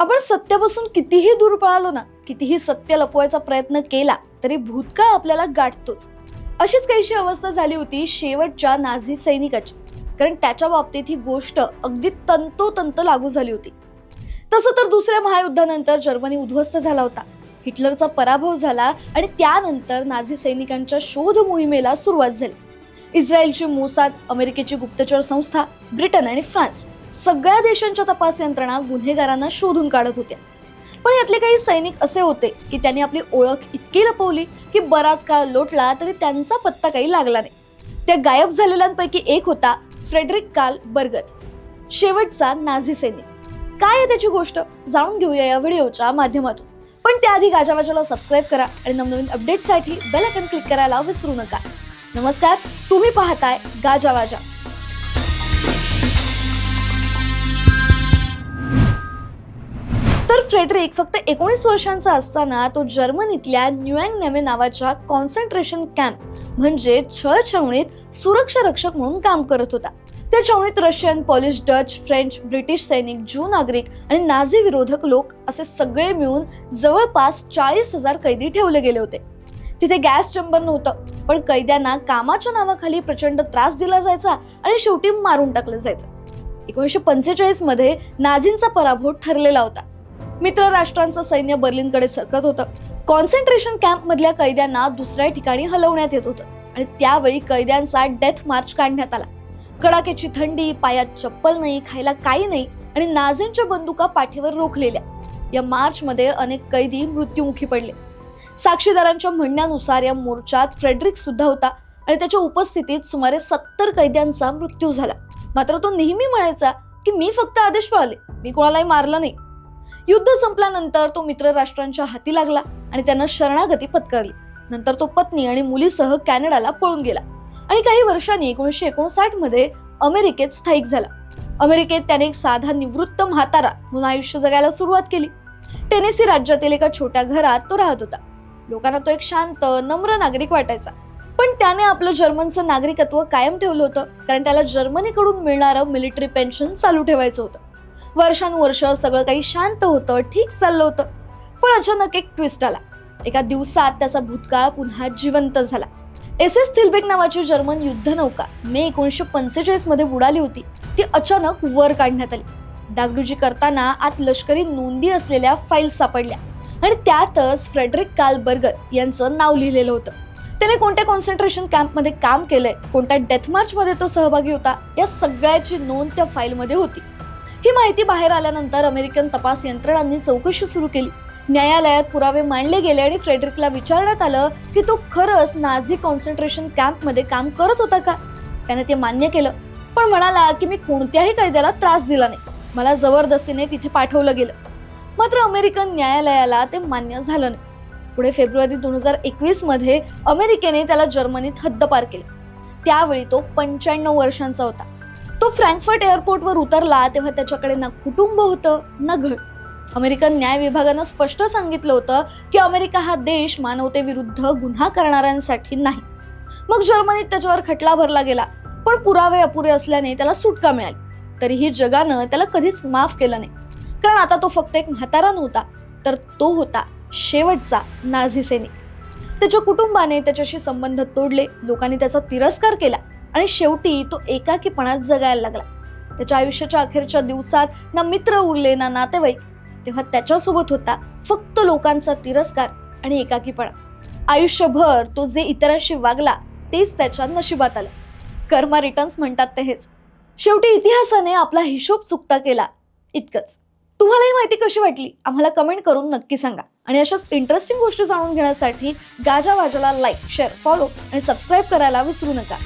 आपण सत्यापासून कितीही दूर पळालो ना कितीही सत्य लपवायचा प्रयत्न केला तरी भूतकाळ आपल्याला गाठतोच. अशीच काहीशी अवस्था झाली होती शेवटच्या नाझी सैनिकाची. कारण त्याच्या बाबतीत ही गोष्ट अगदी तंतोतंत लागू झाली होती. तसं तर दुसऱ्या महायुद्धानंतर जर्मनी उद्ध्वस्त झाला होता. हिटलरचा पराभव झाला आणि त्यानंतर नाझी सैनिकांच्या शोध मोहिमेला सुरुवात झाली. इस्रायलची मोसाद अमेरिकेची गुप्तचर संस्था ब्रिटन आणि फ्रान्स. सगळ्या देशांच्या तपास यंत्रणा गुन्हेगारांना शोधून काढत होत्या. पण यातले काही सैनिक असे होते की त्यांनी आपली ओळख इतकी लपवली की बराच काळ लोटला तरी त्यांचा पत्ता काही लागला नाही. त्या गायब झालेल्यांपैकी एक होता फ्रेडरिक काल बर्गर शेवटचा नाझी सैनिक. काय आहे त्याची गोष्ट? जाणून घेऊया या व्हिडिओच्या माध्यमातून. पण त्याआधी गाजावाजाला सबस्क्राईब करा आणि नवनवीन अपडेटसाठी बेल आयकन क्लिक करायला विसरू नका. नमस्कार तुम्ही पाहताय गाजावाजा. तर फ्रेडरिक फक्त एकोणीस वर्षांचा असताना तो जर्मनीतल्या न्यूअँग नेमे नावाच्या कॉन्सन्ट्रेशन कॅम्प म्हणजे छळ छावणीत सुरक्षा रक्षक म्हणून काम करत होता. त्या छावणीत Russian Polish Dutch French British सैनिक ज्यू नागरिक आणि नाझी विरोधक लोक असे सगळे मिळून जवळपास चाळीस हजार कैदी ठेवले गेले होते. तिथे गॅस चेंबर नव्हतं पण कैद्यांना कामाच्या नावाखाली प्रचंड त्रास दिला जायचा आणि शेवटी मारून टाकलं जायचं. एकोणीसशे पंचेचाळीसमध्ये नाझींचा पराभव ठरलेला होता. मित्र राष्ट्रांचं सैन्य बर्लिनकडे सरकत होतं. कॉन्सन्ट्रेशन कॅम्प मधल्या कैद्यांना दुसऱ्या ठिकाणी हलवण्यात येत होतं. आणि त्यावेळी कैद्यांचा डेथ मार्च काढण्यात आला. कडाक्याची थंडी पायात चप्पल नाही खायला काही नाही आणि नाझींच्या बंदुका पाठीवर रोखलेल्या. या मार्च मध्ये अनेक कैदी मृत्युमुखी पडले. साक्षीदारांच्या म्हणण्यानुसार या मोर्चात फ्रेडरिक सुद्धा होता आणि त्याच्या उपस्थितीत सुमारे सत्तर कैद्यांचा मृत्यू झाला. मात्र तो नेहमी म्हणायचा की मी फक्त आदेश पाळले. मी कोणालाही मारलं नाही. युद्ध संपल्यानंतर तो मित्र राष्ट्रांच्या हाती लागला आणि त्यांना शरणागती पत्करली. नंतर तो पत्नी आणि मुलीसह कॅनडाला पळून गेला आणि काही वर्षांनी एकोणीसशे एकोणसाठमध्ये अमेरिकेत स्थायिक झाला. अमेरिकेत त्याने एक साधा निवृत्त म्हातारा म्हणून आयुष्य जगायला सुरुवात केली. टेनेसी राज्यातील एका छोट्या घरात तो राहत होता. लोकांना तो एक शांत नम्र नागरिक वाटायचा. पण त्याने आपलं जर्मनचं नागरिकत्व कायम ठेवलं होतं. कारण त्याला जर्मनीकडून मिळणारं मिलिटरी पेन्शन चालू ठेवायचं होतं. वर्षानुवर्ष सगळं काही शांत होतं ठीक चाललं होतं. पण अचानक एक ट्विस्ट आला. एका दिवसात त्याचा भूतकाळ पुन्हा जिवंत झाला. एस एस थिल्बेक नावाची जर्मन युद्धनौका मे एकोणीसशे पंचेचाळीसमध्ये बुडाली होती. ती अचानक वर काढण्यात आली. डागडुजी करताना आत लष्करी नोंदी असलेल्या फाईल सापडल्या. आणि त्यातच फ्रेडरिक काल बर्गर यांचं नाव लिहिलेलं होतं. त्याने कोणत्या कॉन्सन्ट्रेशन कॅम्पमध्ये काम केलंय? कोणत्या डेथ मार्चमध्ये तो सहभागी होता? या सगळ्याची नोंद त्या फाईलमध्ये होती. ही माहिती बाहेर आल्यानंतर अमेरिकन तपास यंत्रणांनी चौकशी सुरू केली. न्यायालयात पुरावे मांडले गेले आणि फ्रेडरिकला विचारण्यात आलं की तो खरंच नाझी कॉन्सन्ट्रेशन कॅम्पमध्ये काम करत होता का? त्याने ते मान्य केलं. पण म्हणाला की मी कोणत्याही कैद्याला त्रास दिला नाही. मला जबरदस्तीने तिथे पाठवलं गेलं. मात्र अमेरिकन न्यायालयाला ते मान्य झालं नाही. पुढे फेब्रुवारी दोन हजार एकवीसमध्ये अमेरिकेने त्याला जर्मनीत हद्दपार केले. त्यावेळी तो पंच्याण्णव वर्षांचा होता. तो फ्रँकफर्ट एअरपोर्टवर उतरला तेव्हा त्याच्याकडे ना कुटुंब होतं ना घर अमेरिकन न्याय विभागानं स्पष्ट सांगितलं होतं की अमेरिका हा देश मानवतेविरुद्ध गुन्हा करणाऱ्यांसाठी नाही. मग जर्मनीत त्याच्यावर खटला भरला गेला पण पुरावे अपुरे असल्याने त्याला सुटका मिळाली. तरीही जगानं त्याला कधीच माफ केलं नाही. कारण आता तो फक्त एक म्हातारा नव्हता तर तो होता शेवटचा नाझी सैनिक. त्याच्या कुटुंबाने त्याच्याशी संबंध तोडले लोकांनी त्याचा तिरस्कार केला. आणि शेवटी तो एकाकीपणात जगायला लागला. त्याच्या आयुष्याच्या अखेरच्या दिवसात ना मित्र उरले ना नातेवाईक. तेव्हा त्याच्यासोबत होता फक्त लोकांचा तिरस्कार आणि एकाकीपणा. आयुष्यभर तो जे इतरांशी वागला तेच त्याच्या नशिबात आलं. कर्मा रिटर्न्स म्हणतात ते हेच. शेवटी इतिहासाने आपला हिशोब चुकता केला. इतकंच. तुम्हाला ही माहिती कशी वाटली? आम्हाला कमेंट करून नक्की सांगा. आणि अशाच इंटरेस्टिंग गोष्टी जाणून घेण्यासाठी गाजा वाजाला लाईक शेअर फॉलो आणि सबस्क्राईब करायला विसरू नका.